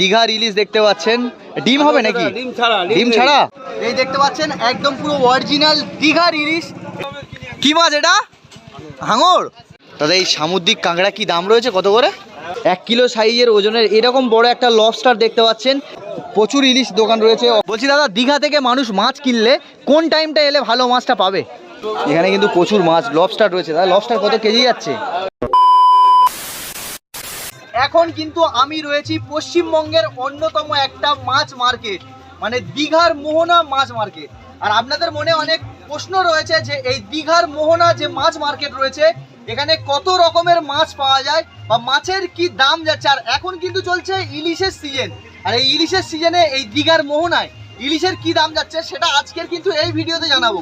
দীঘার ইলিশ দেখতে পাচ্ছেন। ডিম হবে নাকি? ডিম ছাড়া ডিম ছাড়া? এই দেখতে পাচ্ছেন একদম পুরো অরিজিনাল দীঘার ইলিশ কি মাছ এটা? হাঙর? দাদা এই সামুদ্রিক কাঁকড়া কি দাম রয়েছে? কত করে? এক কিলো সাইজের ওজনের এরকম বড় একটা লবস্টার দেখতে পাচ্ছেন। প্রচুর ইলিশ দোকান রয়েছে। বলছি দাদা দীঘা থেকে মানুষ মাছ কিনলে কোন টাইমটা এলে ভালো মাছটা পাবে? এখানে কিন্তু প্রচুর মাছ লবস্টার রয়েছে। দাদা লবস্টার কত কেজি যাচ্ছে? এখন কিন্তু আমি রয়েছি পশ্চিমবঙ্গের অন্যতম একটা মাছ মার্কেট মানে দীঘার মোহনা মাছ মার্কেট। আর আপনাদের মনে অনেক প্রশ্ন রয়েছে যে এই দীঘার মোহনা যে মাছ মার্কেট রয়েছে, এখানে কত রকমের মাছ পাওয়া যায় বা মাছের কি দাম যাচ্ছে? আর এখন কিন্তু চলছে ইলিশের সিজন আর এই ইলিশের সিজনে এই দীঘার মোহনায় ইলিশের কি দাম যাচ্ছে সেটা আজকের কিন্তু এই ভিডিওতে জানাব।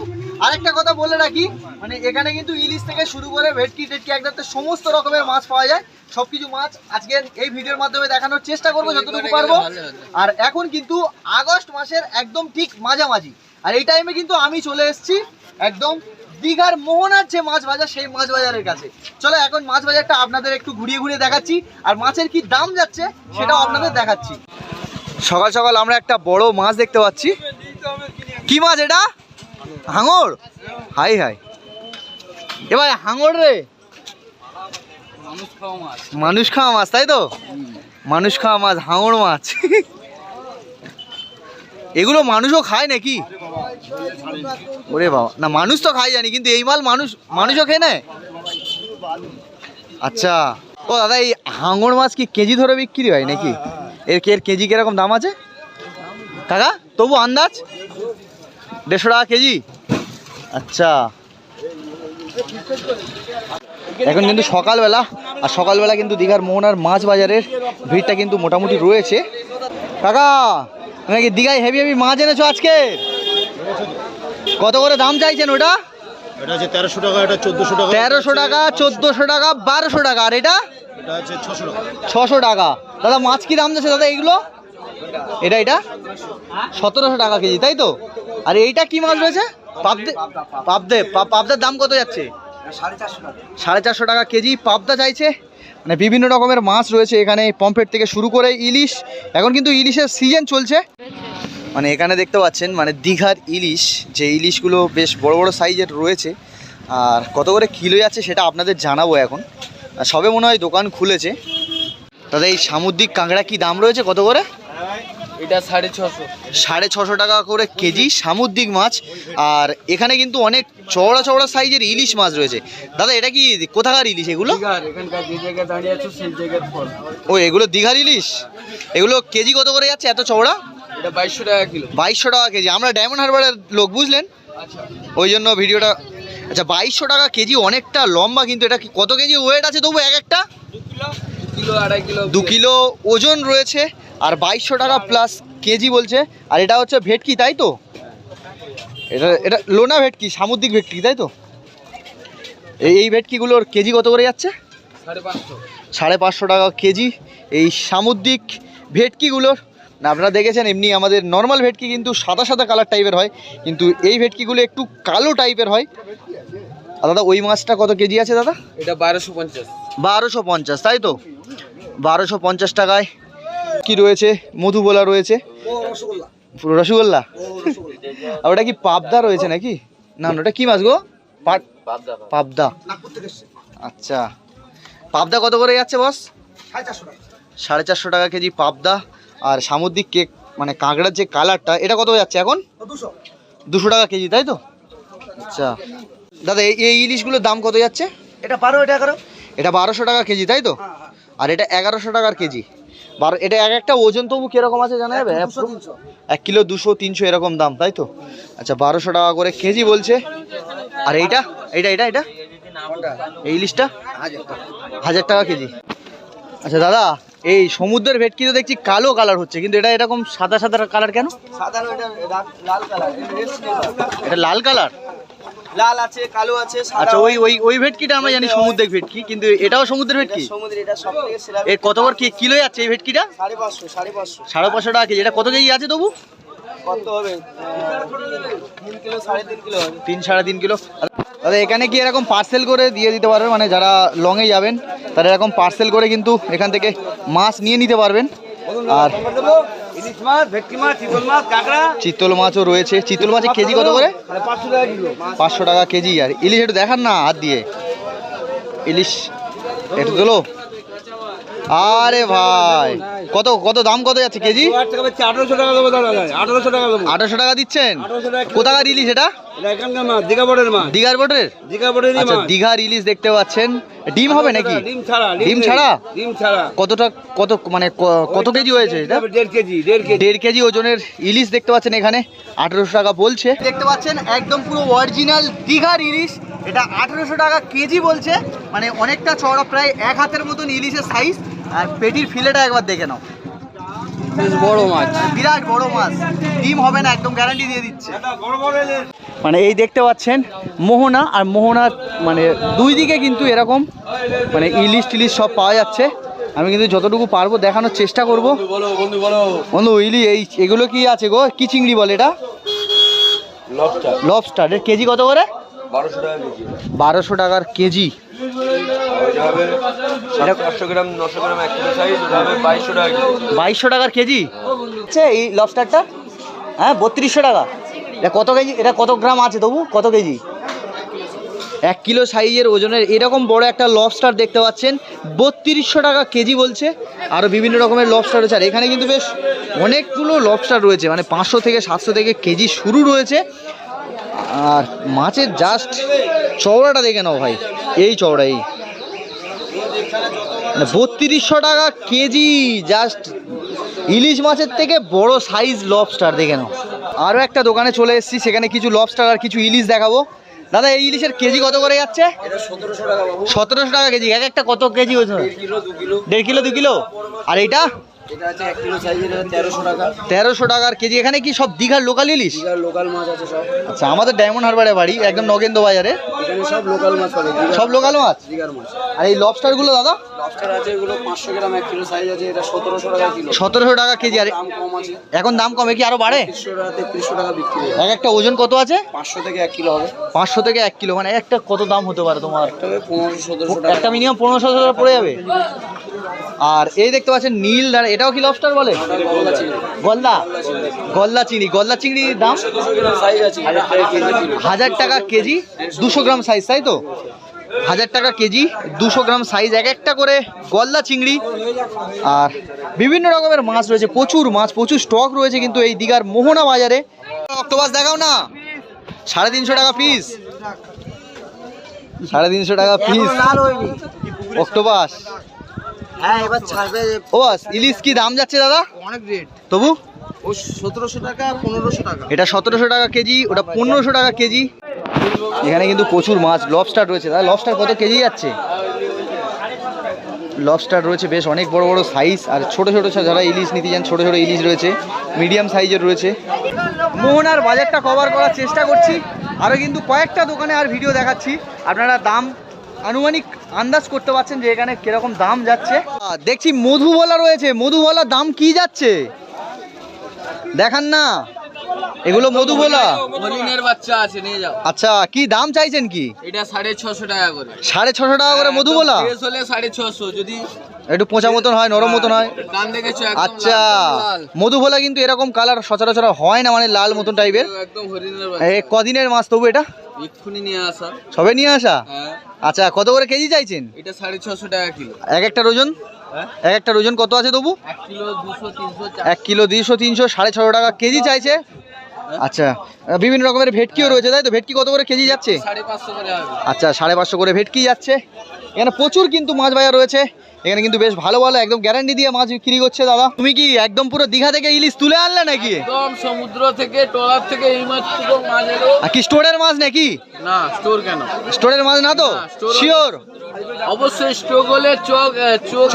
আরেকটা কথা বলে রাখি মানে এখানে কিন্তু ইলিশ থেকে শুরু করে ভেটকি টেটকি একদম সমস্ত রকমের মাছ পাওয়া যায়। সবকিছু মাছ আজকের এই ভিডিওর মাধ্যমে দেখানোর চেষ্টা করব যতটুকু পারব। আর এখন কিন্তু আগস্ট মাসের একদম ঠিক মাঝামাঝি। আর এই টাইমে কিন্তু আমি চলে এসেছি একদম দীঘার মোহনার যে মাছ বাজার সেই মাছ বাজারের কাছে। চলো এখন মাছ বাজারটা আপনাদের একটু ঘুরিয়ে ঘুরিয়ে দেখাচ্ছি। আর মাছের কি দাম যাচ্ছে সেটাও আপনাদের দেখাচ্ছি। সকাল সকাল আমরা একটা বড় মাছ দেখতে পাচ্ছি। কি মাছ এটা? হাঙর? হাই হাই। এবার হাঙর রে। মানুষ খাওয়া মাছ। তাই তো? মানুষ খাওয়া মাছ হাঙর মাছ। এগুলো মানুষও খায় নাকি? ওরে বাবা। না মানুষ তো খাই জানি কিন্তু এই মাল মানুষ মানুষও খেয়ে নেয়? আচ্ছা। ও দাদা এই হাঙর মাছ কি কেজি ধরে বিক্রি হয় নাকি? এর এর কেজি কীরকম দাম আছে? কাকা তবু আন্দাজ? দেড়শো টাকা কেজি? আচ্ছা। এখন কিন্তু সকালবেলা আর সকালবেলা কিন্তু দীঘার মোহনার মাছ বাজারের ভিড়টা কিন্তু মোটামুটি রয়েছে। কাকা নাকি দীঘায় হেভি হেভি মাছ এনেছো আজকে? কত করে দাম চাইছেন ওটা? তেরোশো টাকা এটা চোদ্দশো টাকা। তেরোশো টাকা চোদ্দোশো টাকা বারোশো টাকা। আর এটা? এটা ছশো টাকা। দাদা মাছ কি দাম যাচ্ছে? দাদা এইগুলো এটা এটা? সতেরোশো টাকা কেজি তাই তো? আর এইটা কি মাছ রয়েছে? পাবদে পাবদে পা- পাবদার দাম কত যাচ্ছে? সাড়ে চারশো টাকা। কেজি পাবদা চাইছে। মানে বিভিন্ন রকমের মাছ রয়েছে এখানে পম্পেট থেকে শুরু করে ইলিশ। এখন কিন্তু ইলিশের সিজন চলছে। মানে এখানে দেখতে পাচ্ছেন মানে দীঘার ইলিশ। যে ইলিশগুলো বেশ বড় বড় সাইজের রয়েছে। আর কত করে কিলো যাচ্ছে সেটা আপনাদের জানাব এখন। সবে মনে হয় দোকান খুলেছে। তাদের এই সামুদ্রিক কাঁকড়া কি দাম রয়েছে? কত করে? এটা সাড়ে ছশো। সাড়ে ছশো টাকা করে কেজি সামুদ্রিক মাছ। আর এখানে কিন্তু অনেক চওড়া চওড়া সাইজের ইলিশ মাছ রয়েছে। দাদা এটা কি কোথাকার ইলিশ এগুলো? ও এগুলো দীঘার ইলিশ? এগুলো কেজি কত করে যাচ্ছে এত চওড়া? এটা বাইশশো টাকা কিলো। বাইশশো টাকা কেজি। আমরা ডায়মন্ড হারবারের লোক বুঝলেন? আচ্ছা। ওই জন্য ভিডিওটা আচ্ছা বাইশশো টাকা কেজি অনেকটা লম্বা কিন্তু এটা কত কেজি ওয়েট আছে? তবু এক একটা? কিলো আড়াই কিলো। দু কিলো ওজন রয়েছে। আর বাইশশো টাকা প্লাস কেজি বলছে। আর এটা হচ্ছে ভেটকি তাই তো? এটা এটা লোনা ভেটকি সামুদ্রিক ভেটকি তাই তো? এই এই ভেটকিগুলোর কেজি কত করে যাচ্ছে? সাড়ে পাঁচশো টাকা কেজি। এই সামুদ্রিক ভেটকিগুলোর না আপনারা দেখেছেন এমনি আমাদের নর্মাল ভেটকি কিন্তু সাদা সাদা কালার টাইপের হয় কিন্তু এই ভেটকিগুলো একটু কালো টাইপের হয়। আর দাদা ওই মাছটা কত কেজি আছে দাদা? এটা বারোশো পঞ্চাশ। বারোশো পঞ্চাশ তাই তো? বারোশো পঞ্চাশ টাকায় কি রয়েছে? মধুবোলা রয়েছে। পুরো রসগোল্লা? আর ওটা কি পাবদা রয়েছে নাকি? না না ওটা কি মাছ গো? পা- পাবদা আচ্ছা। পাবদা কত করে যাচ্ছে বস? সাড়ে চারশো টাকা। কেজি পাবদা। আর সামুদ্রিক কেক মানে কাঁকড়ার যে কালারটা এটা কত যাচ্ছে এখন? দুশো। টাকা কেজি তাই তো? আচ্ছা। দাদা এই এই ইলিশগুলোর দাম কত যাচ্ছে? এটা বারো এটা এগারো। এটা বারোশো টাকা কেজি তাই তো? আর এটা এগারোশো টাকার কেজি। বারো এটা এক একটা ওজন তবু কীরকম আছে জানা যাবে? এক কিলো দুশো তিনশো এরকম দাম তাই তো? আচ্ছা বারোশো টাকা করে কেজি বলছে। আর এইটা? এইটা এটা এটা এই ইলিশটা হাজার টাকা কেজি। আচ্ছা দাদা এই সমুদ্রের ভেটকি তো দেখছি কালো কালার হচ্ছে কিন্তু এটা এরকম সাদা সাদা কালার কেন? সাদা এটা লাল কালার লাল আছে কালো আছে আচ্ছা ওই ওই ওই ভেটকিটা আমরা জানি সমুদ্রের ভেটকি কিন্তু এটাও সমুদ্রের ভেটকি? সমুদ্র এটা সব থেকে সেরা এর কত করে কি কিলো যাচ্ছে এই ভেটকিটা? সাড়ে পাঁচশো সাড়ে পাঁচশো। সাড়ে পাঁচশো টাকা কেজি এটা কত কেজি আছে তবু? কত হবে? তিন কিলো হবে। দাদা এখানে কি এরকম পার্সেল করে দিয়ে দিতে পারবেন মানে যারা লংয়ে যাবেন তারা এরকম পার্সেল করে কিন্তু এখান থেকে মাছ নিয়ে নিতে পারবেন। আর ইলিশ মাছ ভেটকি মাছ চিতল মাছ কাঁকড়া। চিতল মাছও রয়েছে। চিতল মাছের কেজি কত করে? মানে পাঁচশো টাকা কিলো। পাঁচশো টাকা কেজি। আর ইলিশ একটু দেখান না হাত দিয়ে। ইলিশ একটু তোলো। আরে ভাই কত কত দাম কত যাচ্ছে কেজি? টাকা আঠারোশো টাকা দেবো আঠারোশো দিচ্ছেন? 1800 টাকা। কোথাকার ইলিশ এটা? এখানকার মাছ দীঘা বোর্ডের মাছ দীঘার বোটের দীঘা বোর্ডেরই আচ্ছা দীঘার ইলিশ দেখতে পাচ্ছেন। ডিম হবে নাকি? ডিম ছাড়া ডিম ছাড়া? ডিম ছাড়া। কতটা কত মানে ক- কত কেজি হয়েছে এটা? দেড় কেজি দেড় কেজি। দেড় কেজি ওজনের ইলিশ দেখতে পাচ্ছেন এখানে। আঠেরোশো টাকা বলছে। দেখতে পাচ্ছেন একদম পুরো অরিজিনাল দীঘার ইলিশ। এটা আঠেরোশো টাকা কেজি বলছে। মানে অনেকটা চড়া প্রায় এক হাতের মতন ইলিশের সাইজ আর পেটির ফিলেটা একবার দেখে নাও। বেশ বড় মাছ। বিরাট বড় মাছ। ডিম হবে না একদম গ্যারান্টি দিয়ে দিচ্ছে। বড় বড় এলে মানে এই দেখতে পাচ্ছেন মোহনা আর মোহনার মানে দুই দিকে কিন্তু এরকম মানে ইলিশ টিলিশ সব পাওয়া যাচ্ছে। আমি কিন্তু যতটুকু পারব দেখানোর চেষ্টা করব। বন্ধু ইলি এই এগুলো কি আছে গো? কি চিংড়ি বলে এটা? লবস্টার এর কেজি কত করে? বারোশো টাকার কেজি। বাইশশো বাইশশো টাকার কেজি? আচ্ছা এই লবস্টারটা হ্যাঁ বত্রিশশো টাকা। এটা কত কেজি? এটা কত গ্রাম আছে তবু? কত কেজি? এক কিলো সাইজের ওজনের এরকম বড় একটা লবস্টার দেখতে পাচ্ছেন। বত্রিশশো টাকা কেজি বলছে। আরও বিভিন্ন রকমের লবস্টার রয়েছে। আর এখানে কিন্তু বেশ অনেকগুলো লবস্টার রয়েছে। মানে পাঁচশো থেকে সাতশো থেকে কেজি শুরু রয়েছে। আর মাছের জাস্ট চওড়াটা দেখে নাও ভাই। এই চওড়া, এই। মানে বত্রিশশো টাকা কেজি জাস্ট ইলিশ মাছের থেকে বড় সাইজ লবস্টার দেখে নাও। আরও একটা দোকানে চলে এসেছি সেখানে কিছু লবস্টার আর কিছু ইলিশ দেখাবো। দাদা এই ইলিশের কেজি কত করে যাচ্ছে? সতেরোশো টাকা কেজি এক একটা কত কেজি হয়েছে দেড় কিলো দু কিলো? আর এইটা? এটা আছে এক কিলো সাইজের তেরোশো টাকা। তেরোশো টাকার কেজি। এখানে কি সব দীঘার লোকাল ইলিশ? দীঘার লোকাল মাছ আছে সব। আচ্ছা আমাদের ডায়মন্ড হারবারে বাড়ি একদম নগেন্দ্র বাজারে। এখানে সব লোকাল মাছ পাবে সব লোকাল মাছ? দীঘার মাছ। আর এই দাদা? লবস্টার আছে এগুলো পাঁচশো গ্রাম এক কিলো সাইজ আছে এটা সতেরোশো টাকা কিলো সতেরোশো টাকা কেজি আর দাম কম আছে। এখন দাম কমে কি আরও বাড়ে? তেত্রিশশো টাকা তেত্রিশশো টাকা বিক্রি হয় এক একটা ওজন কত আছে? পাঁচশো থেকে এক কিলো হবে। পাঁচশো থেকে এক কিলো মানে একটা কত দাম হতে পারে তোমার? টাকা একটা মিনিমাম পনেরোশো টাকা পড়ে যাবে। আর এই দেখতে পাচ্ছেন নীল দাঁড়া এটাও কি লবস্টার বলে? ওটা গলদা। চিংড়ি গলদা গলদা গলদা চিংড়ির দাম? সাইজ হাজার টাকা কেজি হাজার টাকা কেজি দুশো গ্রাম সাইজ তাই তো? হাজার টাকা কেজি দুশো গ্রাম সাইজ এক একটা করে গলদা চিংড়ি। আর বিভিন্ন রকমের মাছ রয়েছে প্রচুর মাছ প্রচুর স্টক রয়েছে কিন্তু এই দীঘার মোহনা বাজারে। অক্টোপাস দেখাও না। সাড়ে তিনশো টাকা পিস সাড়ে তিনশো টাকা পিস অক্টোপাস হ্যাঁ এবার ছাড়বে। ও বাস ইলিশ কি দাম যাচ্ছে দাদা? অনেক রেট তবু? ও সতেরোশো টাকা পনেরোশো টাকা। এটা সতেরোশো টাকা কেজি ওটা পনেরোশো টাকা কেজি। এখানে কিন্তু প্রচুর মাছ লবস্টার রয়েছে। দাদা লবস্টার কত কেজি যাচ্ছে? লবস্টার রয়েছে বেশ অনেক বড় বড় সাইজ আর ছোট ছোট যারা ইলিশ নিতে যান ছোট ছোট ইলিশ রয়েছে। মিডিয়াম সাইজের রয়েছে। মোহনার বাজারটা কভার করার চেষ্টা করছি। আরও কিন্তু কয়েকটা দোকানে আর ভিডিও দেখাচ্ছি। আপনারা দাম আনুমানিক আন্দাজ করতে পারছেন যে এখানে কীরকম দাম যাচ্ছে। দেখছি মধুবলা রয়েছে। মধুবলার দাম কি যাচ্ছে? দেখান না। এগুলো মধুবলা হরিণের বাচ্চা আছে নিয়ে যাও। আচ্ছা কি দাম চাইছেন কি? এটা সাড়ে ছশো টাকা করে। সাড়ে ছশো টাকা করে মধুবলা ফ্রেশ হলে সাড়ে ছশো যদি একটু পোঁচা মতন হয় নরম মতন হয়? দাম দেখেছ আচ্ছা লাল। কিন্তু এরকম কালার সচরাচর হয় না মানে লাল মতন টাইপের একদম হরিণের কদিনের মাছ তবু এটা? এক্ষুনি নিয়ে আসা। সবে নিয়ে আসা? হ্যাঁ। আচ্ছা কত করে কেজি চাইছেন? এটা সাড়ে ছশো টাকা কিলো। এক একটা ওজন হ্যাঁ? এক একটা ওজন কত আছে তবু? এক কিলো দুশো তিনশো এক কিলো দুইশো তিনশো সাড়ে ছশো টাকা কেজি চাইছে। আচ্ছা বিভিন্ন রকমের ভেটকিও রয়েছে তাই তো? ভেটকি কত করে কেজি যাচ্ছে? আচ্ছা সাড়ে পাঁচশো করে ভেটকি যাচ্ছে। এখানে প্রচুর কিন্তু মাছ বাজার রয়েছে। এখানে কিন্তু বেশ ভালো ভালো একদম গ্যারান্টি দিয়ে মাছ বিক্রি করছে দাদা। তুমি কি একদম পুরো দীঘা থেকে ইলিশ তুলে আনলে নাকি? একদম সমুদ্র থেকে ট্রলার থেকে এই মাছ মাছ এলো। আর কি স্টোরের মাছ নাকি? না স্টোর কেন? স্টোরের মাছ না তো? শিওর অবশ্যই হলে চোখ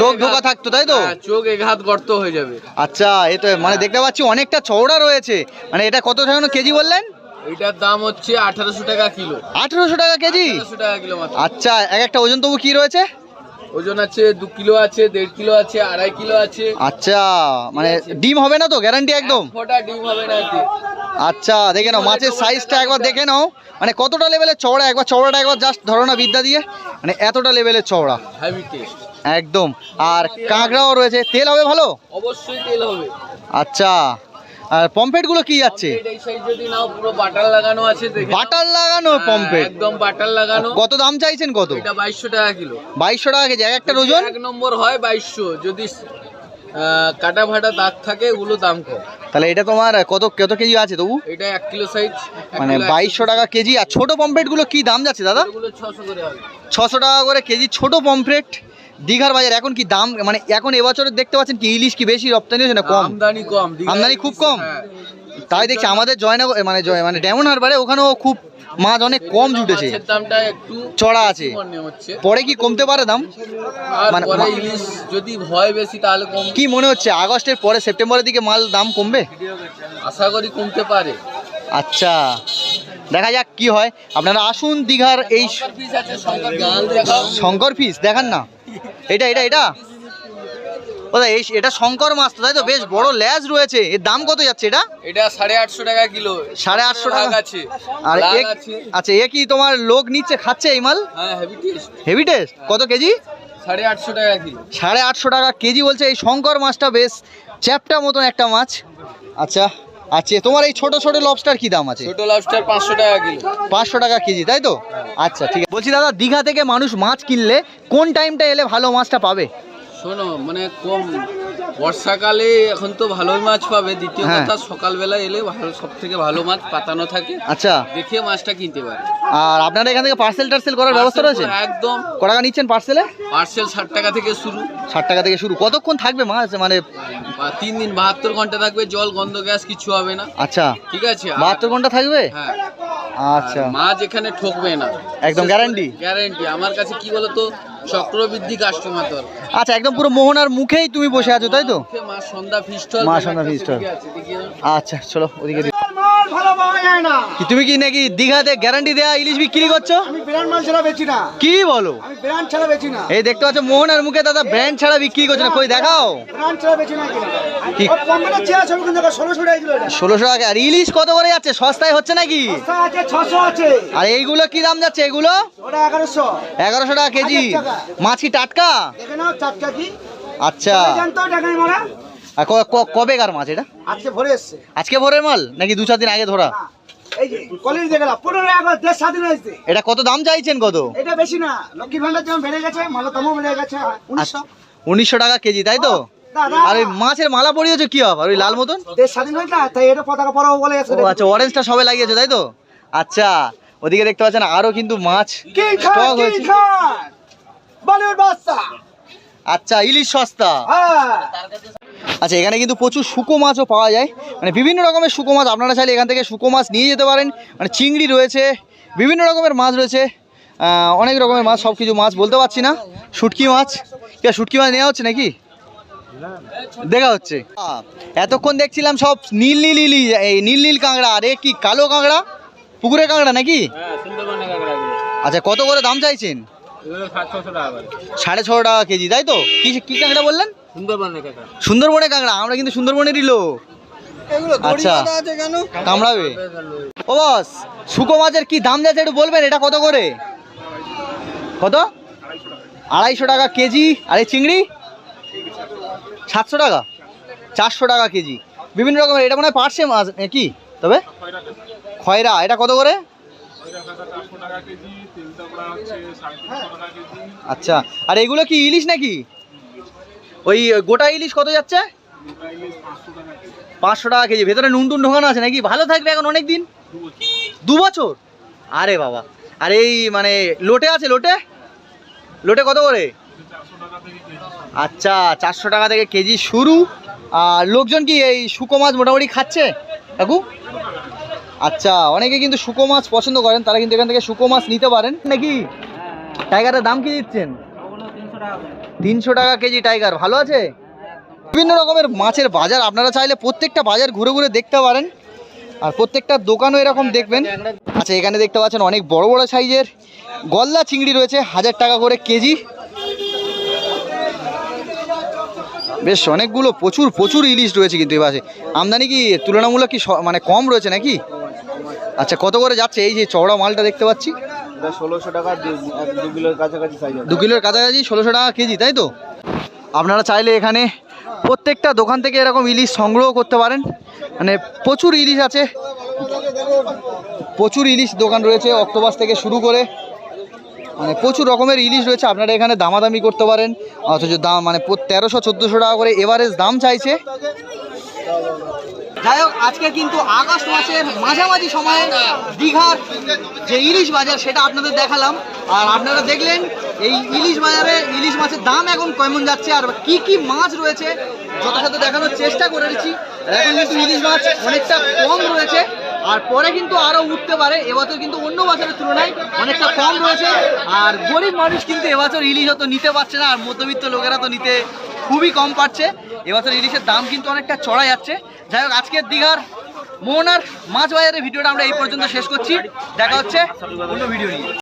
চোখ ঢোকা থাকতো তাই তো? হ্যাঁ, চোখ গর্ত হয়ে যাবে। আচ্ছা এ তো মানে দেখতে পাচ্ছি অনেকটা চওড়া রয়েছে। মানে এটা কত কেজি বললেন? এটার দাম হচ্ছে আঠারোশো টাকা কিলো। আঠেরোশো টাকা কেজি? আঠারোশো টাকা কিলো মাত্র। আচ্ছা এক একটা ওজন তবু কি রয়েছে? ওজন আছে দু কিলো আছে দেড় কিলো আছে আড়াই কিলো আছে। আচ্ছা মানে ডিম হবে না তো? গ্যারান্টি একদম? ফোটা ডিম হবে না এতে আচ্ছা দেখে নাও মাছের সাইজটা একবার দেখে নাও। মানে কতটা লেভেলের চওড়া? একবার চওড়াটা একবার জাস্ট ধরো না বিদ্যা দিয়ে। মানে এতটা লেভেলের চওড়া। হেভি টেস্ট একদম। আর কাঁকড়াও রয়েছে। তেল হবে ভালো? অবশ্যই তেল হবে। আচ্ছা। আর পমফ্রেটগুলো কি যাচ্ছে? বাটার লাগানো আছে বাটার লাগানো হ্যাঁ, পমফ্রেট একদম বাটার লাগানো। কত দাম চাইছেন কত? এটা বাইশশো টাকা কিলো। বাইশশো টাকা কেজি একটা ওজন এক নম্বর হয় বাইশশো। যদি কাটা ফাটা দাগ থাকে ওগুলো দাম কম। তাহলে এটা তোমার কত কত কেজি আছে তবু? এটা এক কিলো সাইজ মানে বাইশশো টাকা কেজি। আর ছোট পমফ্রেটগুলো কি দাম যাচ্ছে দাদা? ছশো করে ছশো টাকা করে কেজি ছোট পমফ্রেট দীঘার বাজার এখন কি দাম মানে এখন এবছরে দেখতে পাচ্ছেন কি ইলিশ কি বেশি রপ্তানি হচ্ছে না কম? আমদানি কম আমদানি খুব কম? হ্যাঁ। তাই দেখছি আমাদের জয়নগর মানে জয় মানে ডেমন হারবারে ওখানেও খুব মাছ অনেক কম জুটেছে। দামটা একটু চড়া আছে। পরে কি কমতে পারে দাম? মানে ইলিশ যদি হয় বেশি তাহলে কম। কি মনে হচ্ছে আগস্টের পরে সেপ্টেম্বরের দিকে মাল দাম কমবে? আশা করি কমতে পারে। আচ্ছা দেখা যাক কি হয়। আপনারা আসুন দীঘার এই শঙ্কর ফিস দেখান না। এটা এটা এটা? এই এটা শঙ্কর মাছ তো তাই তো? বেশ বড় ল্যাজ রয়েছে। এর দাম কত যাচ্ছে এটা? এটা সাড়ে আটশো টাকা কিলো। সাড়ে আটশো টাকা? আছে। আর এ আচ্ছা এ কি তোমার লোক নিচ্ছে খাচ্ছে এই মাল? হ্যাঁ হেভি টেস্ট কত কেজি? সাড়ে আটশো টাকা কিলো। সাড়ে আটশো টাকা কেজি বলছে। এই শঙ্কর মাছটা বেশ চ্যাপটা মতন একটা মাছ। আচ্ছা। আচ্ছা তোমার এই ছোট ছোট লবস্টার কি দাম আছে? ছোট লবস্টার পাঁচশো টাকা কিলো। পাঁচশো টাকা কেজি তাই তো? আচ্ছা ঠিক আছে। বলছি দাদা দীঘা থেকে মানুষ মাছ কিনলে কোন টাইমটা এলে ভালো মাছটা পাবে? শোনো মানে কম বর্ষাকালে এখন তো ভালোই মাছ পাবে। দ্বিতীয় হ্যাঁ। কথা সকালবেলা এলে ভালো সব থেকে ভালো মাছ পাতানো থাকে। আচ্ছা। দেখে মাছটা কিনতে পারে। আর আপনারা এখান থেকে পার্সেল টার্সেল করার ব্যবস্থা রয়েছে? একদম। ক টাকা নিচ্ছেন পার্সেলে পার্সেল ষাট টাকা থেকে শুরু। ষাট টাকা থেকে শুরু। কতক্ষণ থাকবে মাছ? মানে বা তিন দিন বাহাত্তর ঘণ্টা থাকবে। জল গন্ধ গ্যাস কিছু হবে না। আচ্ছা। ঠিক আছে? আর- বাহাত্তর ঘণ্টা থাকবে? হ্যাঁ। আচ্ছা। মাছ এখানে ঠকবে না। একদম guarantee? গ্যারান্টি আমার কাছে কি বলতো চক্রবৃদ্ধি কাস্টমার দর আচ্ছা একদম পুরো মোহনার মুখেই তুমি বসে আছো তাই তো? মা সন্ধ্যা ফিস্টল মা সন্ধ্যা ফিস্টল। আচ্ছা চলো ওদিকে তুমি কি নাকি দীঘাতে গ্যারান্টি দেয়া ইলিশ বিক্রি করছ? আমি ব্র্যান্ড মাল ছাড়া বেচি না। কি বলো? আমি ব্র্যান্ড ছাড়া বেচি না। এই দেখতে পাচ্ছ মোহনার মুখে দাদা ব্র্যান্ড ছাড়া বিক্রি করছে না। কই দেখাও। ব্র্যান্ড ছাড়া বেচি না কি? কি? কম্পিউটার চেয়ার ছবি কিন্তু ষোলোশো টাকা কিলো আর ইলিশ কত করে যাচ্ছে? সস্তায় হচ্ছে নাকি? বস্তা আছে আর এইগুলো কি দাম যাচ্ছে? এগুলো? ওটা এগারোশো। টাকা কেজি। মাছ কি টাটকা? দেখে নাও চারটা কি। আচ্ছা। জানতো টাকা মারা আর কবেকার মাছ এটা? আজকে ভরে এসছে। আজকে ভোরের মাল নাকি দু চার দিন আগে ধরা? এটা কত দাম চাইছেন কত? এটা বেশি না ভান্ডার যেমন বেড়ে গেছে মালা দামও বেড়ে গেছে উনিশশো। উনিশশো টাকা কেজি তাই তো? আর ওই মাছের মালা পরিয়েছে কি হবে ওই লাল মতন? আচ্ছা অরেঞ্জটা সবে লাগিয়েছে তাই তো? আচ্ছা ওদিকে দেখতে পাচ্ছেন আরও কিন্তু মাছ আচ্ছা ইলিশ সস্তা। হ্যাঁ। আচ্ছা এখানে কিন্তু প্রচুর শুকো মাছও পাওয়া যায়। মানে বিভিন্ন রকমের শুকো মাছ আপনারা চাইলে এখান থেকে শুকো মাছ নিয়ে যেতে পারেন। মানে চিংড়ি রয়েছে বিভিন্ন রকমের মাছ রয়েছে। অনেক রকমের মাছ সব কিছু মাছ বলতে পারছি না। শুটকি মাছ। কি শুটকি মাছ নেওয়া হচ্ছে নাকি? দেখা হচ্ছে। এতক্ষণ দেখছিলাম সব নীল নীল ইলি এই নীল নীল কাঁকড়া। আরে কি কালো কাঁকড়া? পুকুরের কাঁকড়া নাকি? হ্যাঁ আচ্ছা কত করে দাম চাইছেন? সাড়ে ছশো টাকা কেজি তাই তো? কি কি কাঁকড়া বললেন? সুন্দরবনে কাঁকড়া। আমরা কিন্তু সুন্দরবনেরই লোক। আচ্ছা কামড়াবে। ও বস শুকো মাছের কি দাম যাচ্ছে একটু বলবেন এটা কত করে? কত? আড়াইশো টাকা কেজি আর এই চিংড়ি? সাতশো টাকা। চারশো টাকা কেজি। বিভিন্ন রকমের এটা মনে হয় পার্সে মাছ কি তবে? খয়রা এটা কত করে? আচ্ছা আর এগুলো কি ইলিশ নাকি? ওই গোটা ইলিশ কত যাচ্ছে? পাঁচশো টাকা কেজি। ভেতরে নুন টুন ঢোকানো আছে নাকি? ভালো থাকবে এখন অনেক দিন দু বছর? আরে বাবা। আর এই মানে লোটে আছে লোটে? লোটে কত করে? আচ্ছা চারশো টাকা থেকে কেজি শুরু। আর লোকজন কি এই শুকো মাছ মোটামুটি খাচ্ছে? কাকু? আচ্ছা অনেকে কিন্তু শুকো মাছ পছন্দ করেন, তারা কিন্তু এখান থেকে শুকো মাছ নিতে পারেন। নাকি? টাইগারের দাম কি দিচ্ছেন? তিনশো টাকা কেজি টাইগার, ভালো আছে? বিভিন্ন রকমের মাছের বাজার, আপনারা চাইলে প্রত্যেকটা বাজার ঘুরে ঘুরে দেখতে পারেন। আর প্রত্যেকটা দোকানও এরকম দেখবেন। আচ্ছা এখানে দেখতে পাচ্ছেন অনেক বড় বড় সাইজের গলদা চিংড়ি রয়েছে, হাজার টাকা করে কেজি। বেশ, অনেকগুলো প্রচুর প্রচুর ইলিশ রয়েছে কিন্তু এবার আমদানি কি তুলনামূলক কি মানে কম রয়েছে নাকি? আচ্ছা কত করে যাচ্ছে? এই যে চওড়া মালটা দেখতে পাচ্ছি। দু- কিলোর কাছাকাছি ষোলোশো টাকা কেজি, তাই তো? আপনারা চাইলে এখানে প্রত্যেকটা দোকান থেকে এরকম ইলিশ সংগ্রহ করতে পারেন। মানে প্রচুর ইলিশ আছে। প্রচুর ইলিশ দোকান রয়েছে অক্টোপাস থেকে শুরু করে। মানে প্রচুর রকমের ইলিশ রয়েছে, আপনারা এখানে দামাদামি করতে পারেন। অথচ দাম মানে তেরোশো, চোদ্দোশো টাকা করে এভারেজ দাম চাইছে। যাই হোক, আজকে কিন্তু আগস্ট মাসের মাঝামাঝি সময়ে দীঘার যে ইলিশ বাজার, সেটা আপনাদের দেখালাম। আর আপনারা দেখলেন, এই ইলিশ বাজারে ইলিশ মাছের দাম এখন কেমন যাচ্ছে, আর কি কি মাছ রয়েছে যথাযথ দেখানোর চেষ্টা করে করেছি এখন কিন্তু ইলিশ মাছ অনেকটা কম রয়েছে, আর পরে কিন্তু আরও উঠতে পারে। এবছর কিন্তু অন্য বছরের তুলনায় অনেকটা কম রয়েছে, আর গরিব মানুষ কিন্তু এবছর ইলিশ অত নিতে পারছে না, আর মধ্যবিত্ত লোকেরা তো নিতে খুবই কম পাচ্ছে। এবছর ইলিশের দাম কিন্তু অনেকটা চড়া যাচ্ছে। যাই হোক, আজকের দীঘার মোহনার মাছ বাজারের ভিডিওটা আমরা এই পর্যন্ত শেষ করছি। দেখা হচ্ছে অন্য ভিডিও নিয়ে।